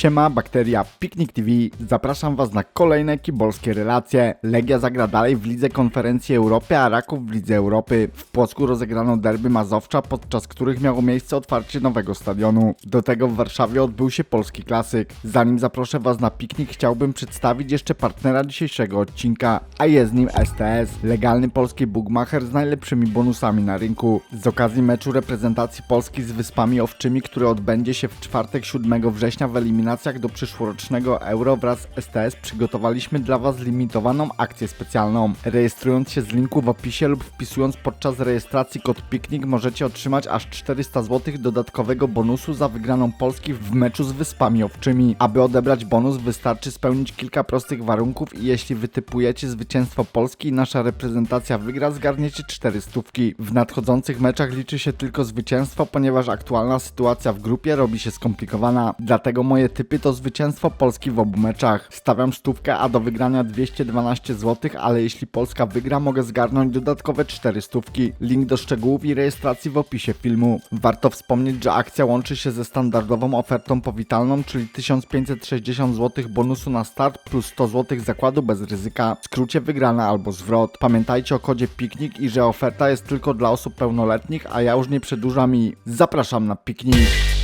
Siema, bakteria Piknik TV. Zapraszam Was na kolejne kibolskie relacje. Legia zagra dalej w Lidze Konferencji Europy, a Raków w Lidze Europy. W Płocku rozegrano derby Mazowcza, podczas których miało miejsce otwarcie nowego stadionu. Do tego w Warszawie odbył się polski klasyk. Zanim zaproszę Was na piknik, chciałbym przedstawić jeszcze partnera dzisiejszego odcinka, a jest nim STS, legalny polski bookmacher z najlepszymi bonusami na rynku. Z okazji meczu reprezentacji Polski z Wyspami Owczymi, który odbędzie się w czwartek 7 września w eliminacjach do przyszłorocznego Euro wraz z STS przygotowaliśmy dla Was limitowaną akcję specjalną. Rejestrując się z linku w opisie lub wpisując podczas rejestracji kod PIKNIK możecie otrzymać aż 400 zł dodatkowego bonusu za wygraną Polski w meczu z Wyspami Owczymi. Aby odebrać bonus wystarczy spełnić kilka prostych warunków i jeśli wytypujecie zwycięstwo Polski i nasza reprezentacja wygra, zgarniecie 400. W nadchodzących meczach liczy się tylko zwycięstwo, ponieważ aktualna sytuacja w grupie robi się skomplikowana. Dlatego moje typy to zwycięstwo Polski w obu meczach. Stawiam stówkę, a do wygrania 212 zł, ale jeśli Polska wygra, mogę zgarnąć dodatkowe 400. Link do szczegółów i rejestracji w opisie filmu. Warto wspomnieć, że akcja łączy się ze standardową ofertą powitalną, czyli 1560 zł bonusu na start plus 100 zł zakładu bez ryzyka. W skrócie wygrana albo zwrot. Pamiętajcie o kodzie piknik i że oferta jest tylko dla osób pełnoletnich, a ja już nie przedłużam i zapraszam na piknik.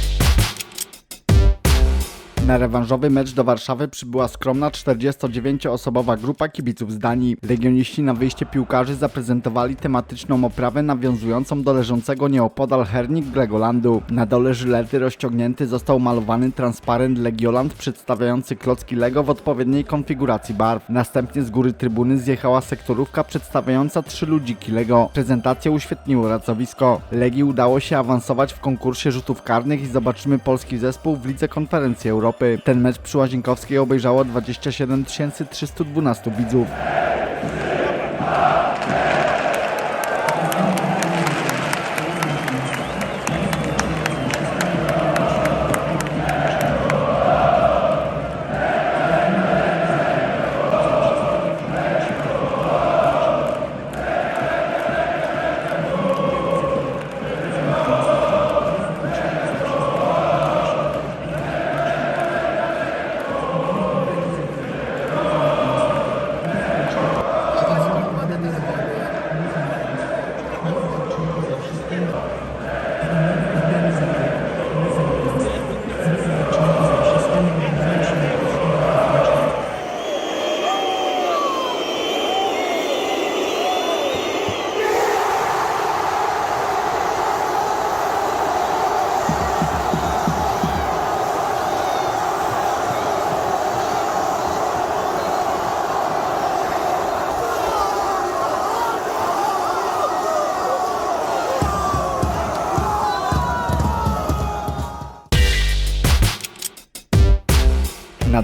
Na rewanżowy mecz do Warszawy przybyła skromna 49-osobowa grupa kibiców z Danii. Legioniści na wyjście piłkarzy zaprezentowali tematyczną oprawę nawiązującą do leżącego nieopodal hernik Glegolandu. Na dole żylety rozciągnięty został malowany transparent Legioland przedstawiający klocki Lego w odpowiedniej konfiguracji barw. Następnie z góry trybuny zjechała sektorówka przedstawiająca trzy ludziki Lego. Prezentację uświetniło racowisko. Legii udało się awansować w konkursie rzutów karnych i zobaczymy polski zespół w Lidze Konferencji Europy. Ten mecz przy Łazienkowskiej obejrzało 27 312 widzów.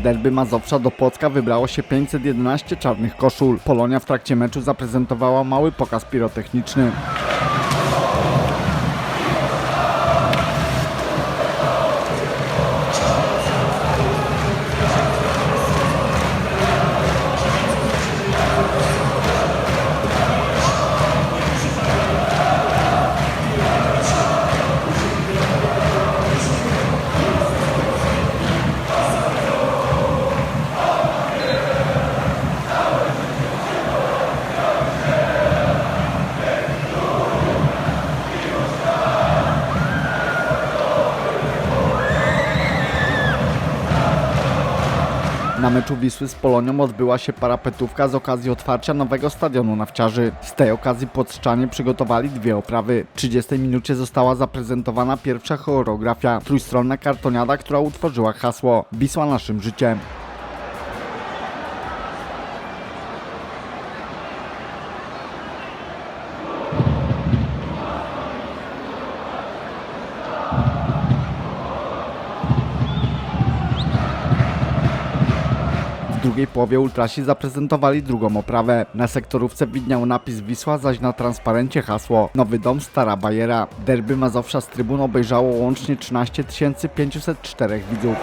Derby Mazowsza do Płocka wybrało się 511 czarnych koszul. Polonia w trakcie meczu zaprezentowała mały pokaz pirotechniczny. Na meczu Wisły z Polonią odbyła się parapetówka z okazji otwarcia nowego stadionu na Wciarzy. Z tej okazji Płotrzczanie przygotowali dwie oprawy. W 30 minucie została zaprezentowana pierwsza choreografia, trójstronna kartoniada, która utworzyła hasło Wisła naszym życiem. Drugiej połowie ultrasi zaprezentowali drugą oprawę. Na sektorówce widniał napis Wisła, zaś na transparencie hasło Nowy Dom Stara Bajera. Derby Mazowsza z trybun obejrzało łącznie 13 504 widzów.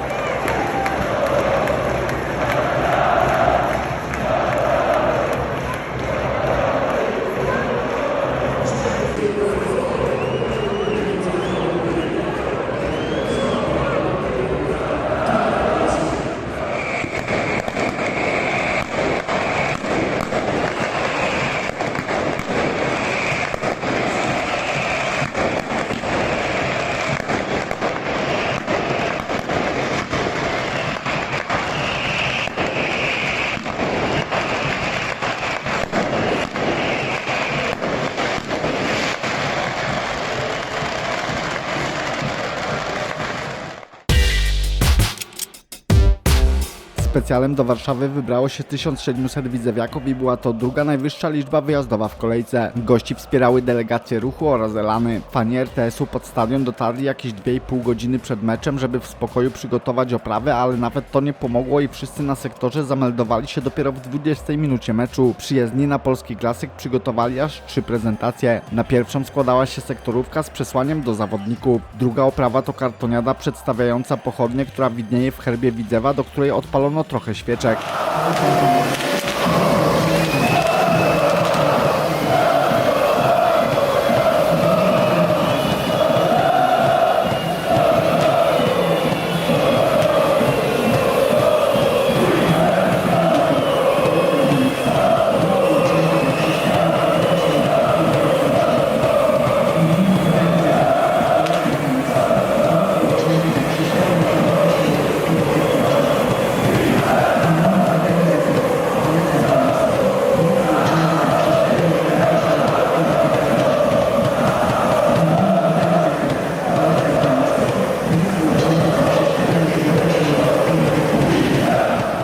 Specjalem do Warszawy wybrało się 1700 widzewiaków i była to druga najwyższa liczba wyjazdowa w kolejce. Gości wspierały delegacje ruchu oraz Elany. Fani RTS-u pod stadion dotarli jakieś 2,5 godziny przed meczem, żeby w spokoju przygotować oprawę, ale nawet to nie pomogło i wszyscy na sektorze zameldowali się dopiero w 20 minucie meczu. Przyjezdni na polski klasyk przygotowali aż trzy prezentacje. Na pierwszą składała się sektorówka z przesłaniem do zawodników. Druga oprawa to kartoniada przedstawiająca pochodnię, która widnieje w herbie Widzewa, do której odpalono trochę świeczek.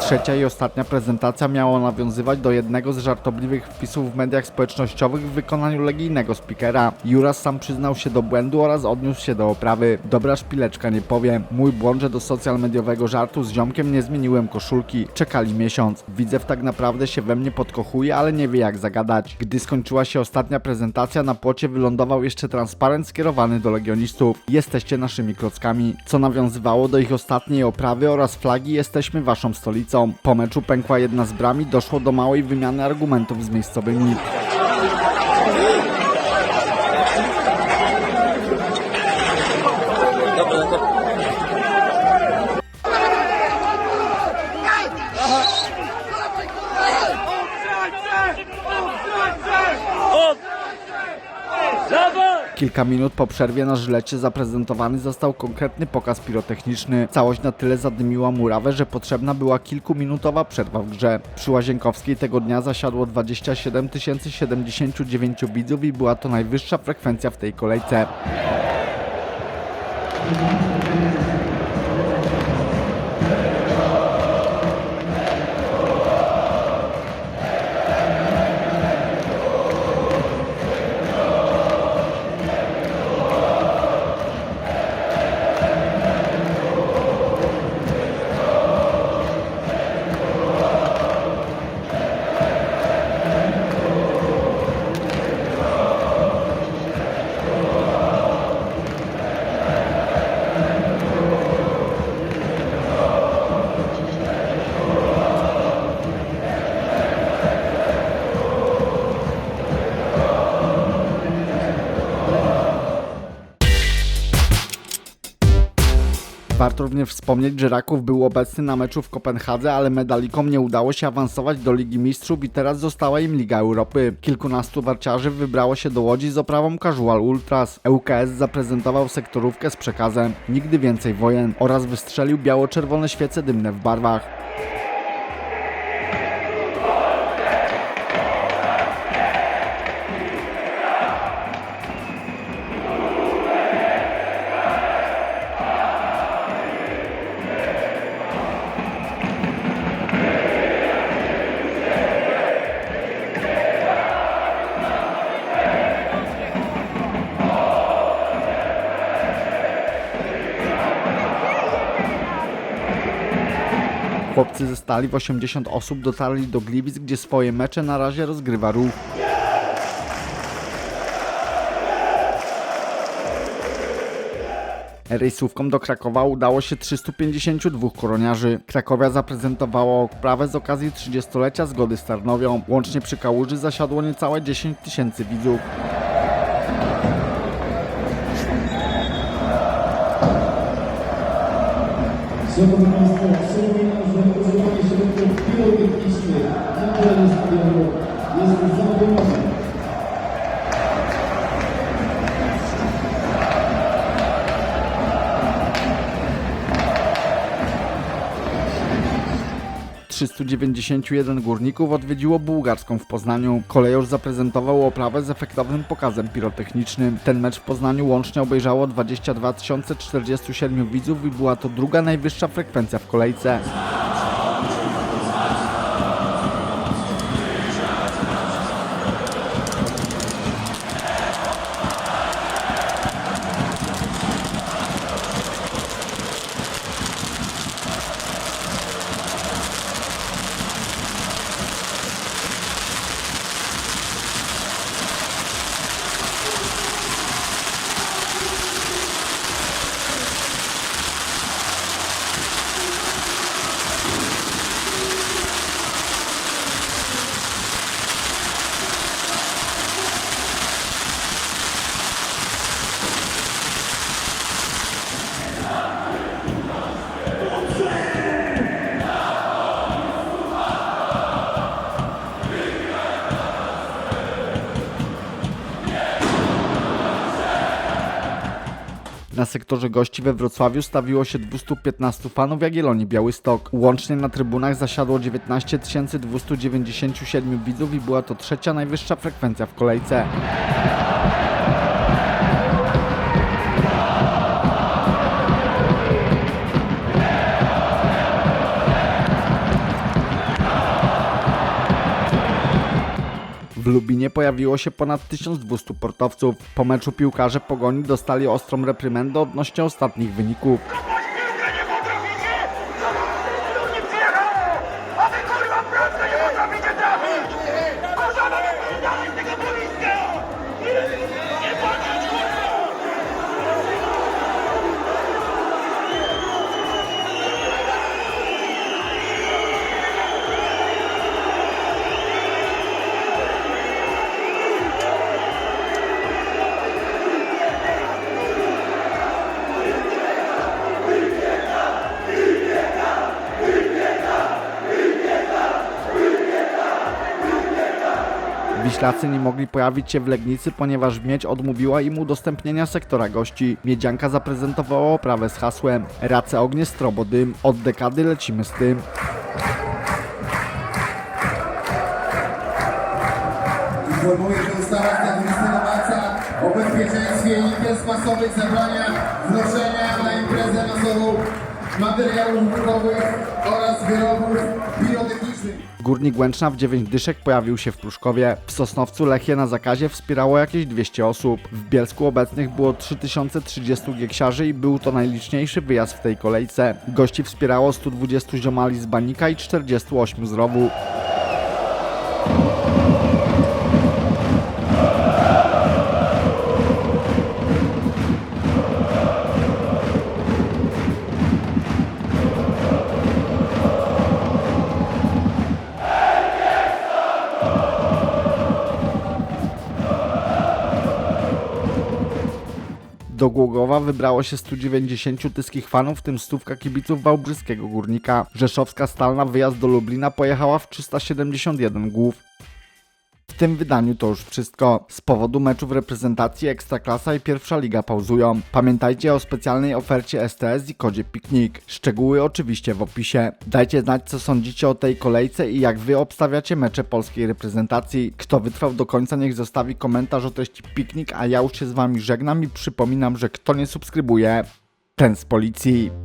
Trzecia i ostatnia prezentacja miała nawiązywać do jednego z żartobliwych wpisów w mediach społecznościowych w wykonaniu legijnego speakera. Juras sam przyznał się do błędu oraz odniósł się do oprawy. Dobra szpileczka, nie powiem. Mój błąd, że do social mediowego żartu z ziomkiem nie zmieniłem koszulki. Czekali miesiąc. Widzew tak naprawdę się we mnie podkochuje, ale nie wie jak zagadać. Gdy skończyła się ostatnia prezentacja, na płocie wylądował jeszcze transparent skierowany do legionistów. Jesteście naszymi klockami. Co nawiązywało do ich ostatniej oprawy oraz flagi Jesteśmy waszą stolicą. Po meczu pękła jedna z bram i doszło do małej wymiany argumentów z miejscowymi. Kilka minut po przerwie na żylecie zaprezentowany został konkretny pokaz pirotechniczny. Całość na tyle zadymiła murawę, że potrzebna była kilkuminutowa przerwa w grze. Przy Łazienkowskiej tego dnia zasiadło 27 079 widzów i była to najwyższa frekwencja w tej kolejce. Warto również wspomnieć, że Raków był obecny na meczu w Kopenhadze, ale medalikom nie udało się awansować do Ligi Mistrzów i teraz została im Liga Europy. Kilkunastu warciarzy wybrało się do Łodzi z oprawą Casual Ultras. ŁKS zaprezentował sektorówkę z przekazem Nigdy więcej wojen oraz wystrzelił biało-czerwone świece dymne w barwach. Chłopcy ze stali w 80 osób dotarli do Gliwic, gdzie swoje mecze na razie rozgrywa ruch. Rejsówką do Krakowa udało się 352 koroniarzy. Krakowia zaprezentowała oprawę z okazji 30-lecia zgody z Tarnowią. Łącznie przy Kałuży zasiadło niecałe 10 tysięcy widzów. Szanowni Państwo, przypominam, że używanie środków pirotechnicznych na terenie stadionu jest zabronione. ...391 górników odwiedziło bułgarską w Poznaniu. Kolejorz zaprezentował oprawę z efektownym pokazem pirotechnicznym. Ten mecz w Poznaniu łącznie obejrzało 22 047 widzów i była to druga najwyższa frekwencja w kolejce. Na sektorze gości we Wrocławiu stawiło się 215 fanów Jagiellonii Białystok. Łącznie na trybunach zasiadło 19 297 widzów i była to trzecia najwyższa frekwencja w kolejce. W Lubinie pojawiło się ponad 1200 portowców. Po meczu piłkarze Pogoni dostali ostrą reprymendę odnośnie ostatnich wyników. Wiślacy nie mogli pojawić się w Legnicy, ponieważ Miedź odmówiła im udostępnienia sektora gości. Miedzianka zaprezentowała oprawę z hasłem Race ognie strobodym, od dekady lecimy z tym. Informuję, że ustawa z 20 marca o bezpieczeństwie imprez masowych zabrania wnoszenia na imprezę masową materiałów wybuchowych oraz wyrobów pirotechnicznych. Górnik Łęczna w 9 dyszek pojawił się w Pruszkowie. W Sosnowcu Lechie na zakazie wspierało jakieś 200 osób. W Bielsku obecnych było 3030 gieksiarzy i był to najliczniejszy wyjazd w tej kolejce. Gości wspierało 120 ziomali z Banika i 48 z Rowu. Do Głogowa wybrało się 190 tyskich fanów, w tym stówka kibiców Wałbrzyskiego Górnika. Rzeszowska Stalna wyjazd do Lublina pojechała w 371 głów. W tym wydaniu to już wszystko. Z powodu meczów reprezentacji Ekstraklasa i Pierwsza Liga pauzują. Pamiętajcie o specjalnej ofercie STS i kodzie Piknik. Szczegóły oczywiście w opisie. Dajcie znać co sądzicie o tej kolejce i jak wy obstawiacie mecze polskiej reprezentacji. Kto wytrwał do końca niech zostawi komentarz o treści Piknik, a ja już się z wami żegnam i przypominam, że kto nie subskrybuje, ten z policji.